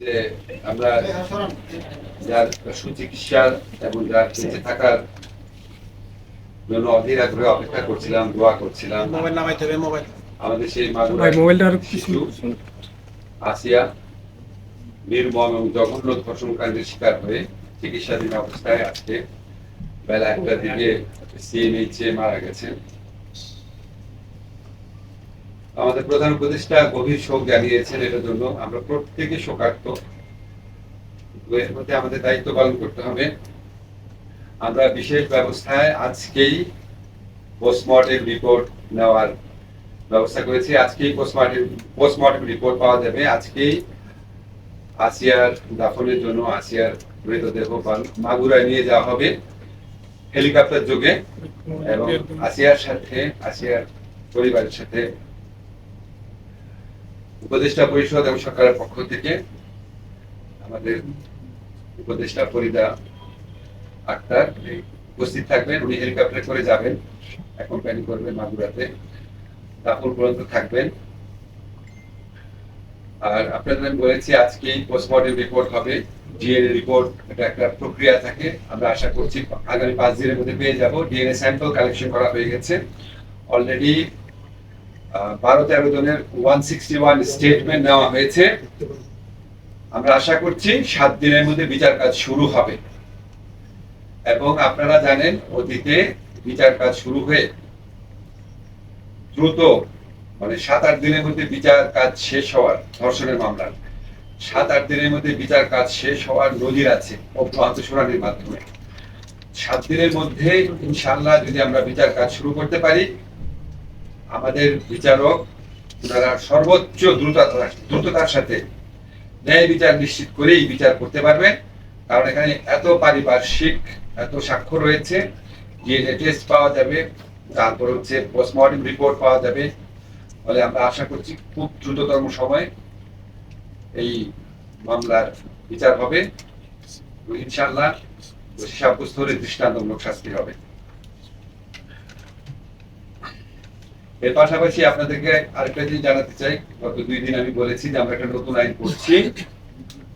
যে আমরা যার সুচিকিৎসা এবং যার বেঁচে থাকার জন্য অধীর আগ্রহে অপেক্ষা করছিলাম দোয়া করছিলাম। মোবাইল নামাইতে হবে মোবাইল। আমাদের সেই মাগুরা ভাই মোবাইলটা আর শিশু আসিয়া নির্মম এবং জঘন্য ধর্ষণ কাণ্ডের শিকার হয়ে চিকিৎসাধীন অবস্থায় আজকে বেলা একটা দিকে সিএমএইচে মারা গেছেন। আমাদের প্রধান উপদেষ্টা গভীর শোক জানিয়েছেন এটার জন্য। আমরা প্রত্যেকে শোকার্ত। এর মধ্যে আমাদের দায়িত্ব পালন করতে হবে। আমরা বিশেষ ব্যবস্থায় আজকেই পোস্টমর্টেম রিপোর্ট নেওয়ার ব্যবস্থা করেছি। আজকেই পোস্টমর্টেম পোস্টমর্টেম রিপোর্ট পাওয়া যাবে। আজকেই আসিয়ার দাফনের জন্য আসিয়ার মৃতদেহ মাগুরায় নিয়ে যাওয়া হবে হেলিকপ্টার যোগে এবং আসিয়ার সাথে, আসিয়ার পরিবারের সাথে উপদেষ্টা পরিষদ এবং সরকারের পক্ষ থেকে আমাদের উপদেষ্টা ফরিদা আক্তার উপস্থিত থাকবেন, উনি হেলিকপ্টারে করে যাবেন। অ্যাকম্পানি করবেন মাগুরাতে। দাফন পর্যন্ত থাকবেন। আর আপনাদের আমি বলেছি, আজকে পোস্টমর্টম রিপোর্ট হবে। ডিএনএ রিপোর্ট এটা একটা প্রক্রিয়া থাকে। আমরা আশা করছি আগামী পাঁচ দিনের মধ্যে পেয়ে যাব। ডিএনএ স্যাম্পল কালেকশন করা হয়ে গেছে। অলরেডি বারো তেরো জনের ওয়ান সিক্সটি ওয়ান স্টেটমেন্ট নেওয়া হয়েছে। আমরা আশা করছি সাত দিনের মধ্যে বিচার কাজ শুরু হবে। এবং আপনারা জানেন, অতীতে বিচার কাজ শুরু হয়ে দ্রুত মানে সাত আট দিনের মধ্যে বিচার কাজ শেষ হওয়ার, ধর্ষণের মামলার, সাত আট দিনের মধ্যে বিচার কাজ শেষ হওয়ার নজির আছে অব্যাহত শুনানির মাধ্যমে। সাত দিনের মধ্যে ইনশাল্লাহ যদি আমরা বিচার কাজ শুরু করতে পারি আমাদের বিচারক ওনারা সর্বোচ্চ দ্রুততার দ্রুততার সাথে ন্যায় বিচার নিশ্চিত করেই বিচার করতে পারবেন। কারণ এখানে এত পারিপার্শ্বিক, এত সাক্ষ্য রয়েছে ডিএনএ টেস্ট পাওয়া যাবে, তারপর হচ্ছে পোস্টমর্টম রিপোর্ট পাওয়া যাবে। ফলে আমরা আশা করছি খুব দ্রুততম সময়ে এই মামলার বিচার হবে। ইনশাল্লাহ দোষী সাব্যস্ত হলে দৃষ্টান্তমূলক শাস্তি হবে। এর পাশাপাশি আপনাদেরকে আরেকটা জিনিস জানাতে চাই। গত দুই দিন আমি বলেছি যে আমরা একটা নতুন আইন করছি।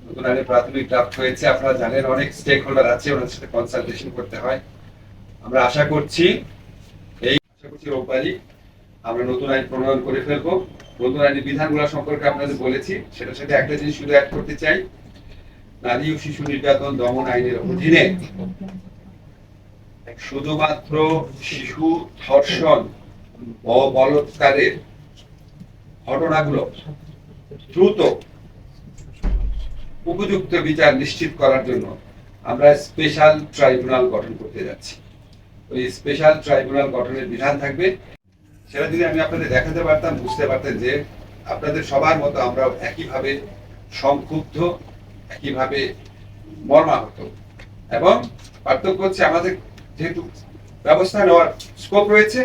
নতুন আইনের প্রাথমিক ড্রাফট হয়েছে। আপনারা জানেন অনেক স্টেক হোল্ডার আছে, ওনাদের সাথে কনসালটেশন করতে হয়। আমরা আশা করছি, এই আশা করছি রোববারই আমরা নতুন আইন প্রণয়ন করে ফেলব। নতুন আইনের বিধানগুলো সম্পর্কে আপনাদের বলেছি। সেটার সাথে একটা জিনিস শুধু অ্যাড করতে চাই। নারী ও শিশু নির্যাতন দমন আইনের অধীনে শুধুমাত্র শিশু ধর্ষণ ও বলৎকারের ঘটনাগুলো দ্রুত উপযুক্ত বিচার নিশ্চিত করার জন্য আমরা স্পেশাল ট্রাইব্যুনাল গঠন করতে যাচ্ছি। ওই স্পেশাল ট্রাইব্যুনাল গঠনের বিধান থাকবে। সেটা যদি আমি আপনাদের দেখাতে পারতাম, বুঝতে পারতেন যে আপনাদের সবার মতো আমরা একইভাবে সংক্ষুব্ধ, একইভাবে মর্মাহত। এবং পার্থক্য হচ্ছে আমাদের যেহেতু ব্যবস্থা নেওয়ার স্কোপ রয়েছে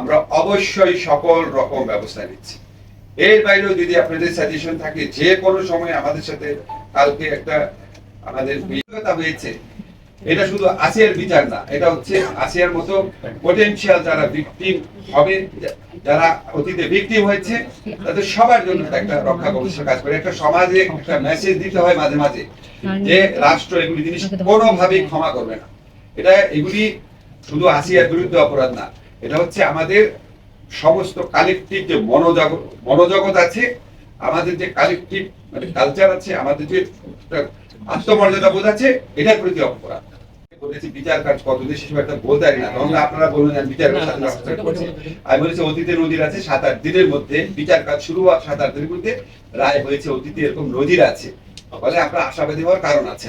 আমরা অবশ্যই সকল রকম ব্যবস্থা নিচ্ছি। এর বাইরেও যদি আপনাদের সাজেশন থাকে, যে কোনো সময় আমাদের সাথে কালকে একটা আমাদের অভিজ্ঞতা হয়েছে, এটা শুধু আসিয়ার বিচার না, এটা হচ্ছে আসিয়ার মতো পটেনশিয়াল যারা ভিকটিম হবে, যারা অতীতে ভিকটিম হয়েছে, তাদের সবার জন্য একটা রক্ষা কবচের কাজ করে, একটা সমাজে একটা মেসেজ দিতে হয় মাঝে মাঝে, যে রাষ্ট্র এগুলি জিনিস কোনোভাবেই ক্ষমা করবে না। এটা এগুলি শুধু আসিয়ার বিরুদ্ধে অপরাধ না এটা হচ্ছে আমাদের সমস্ত কালেকটিভ যে মনোজগৎ মনোজগৎ আছে আমাদের যে কালেকটিভ মানে কালচার আছে আমাদের যে আত্মমর্যাদা বোধ আছে এটার প্রতি অপরাধ। বলেছি বিচার কাজ কত দেশে সব একটা বলতে পারি না তখন আপনারা বলুন আমি বিচার কাজ স্বাধীন আমি বলেছি অতীতে নদীর আছে সাত আট দিনের মধ্যে বিচার কাজ শুরু হওয়ার সাত আট দিনের মধ্যে রায় হয়েছে অতীতে এরকম আছে। ফলে আমরা আশাবাদী হওয়ার কারণ আছে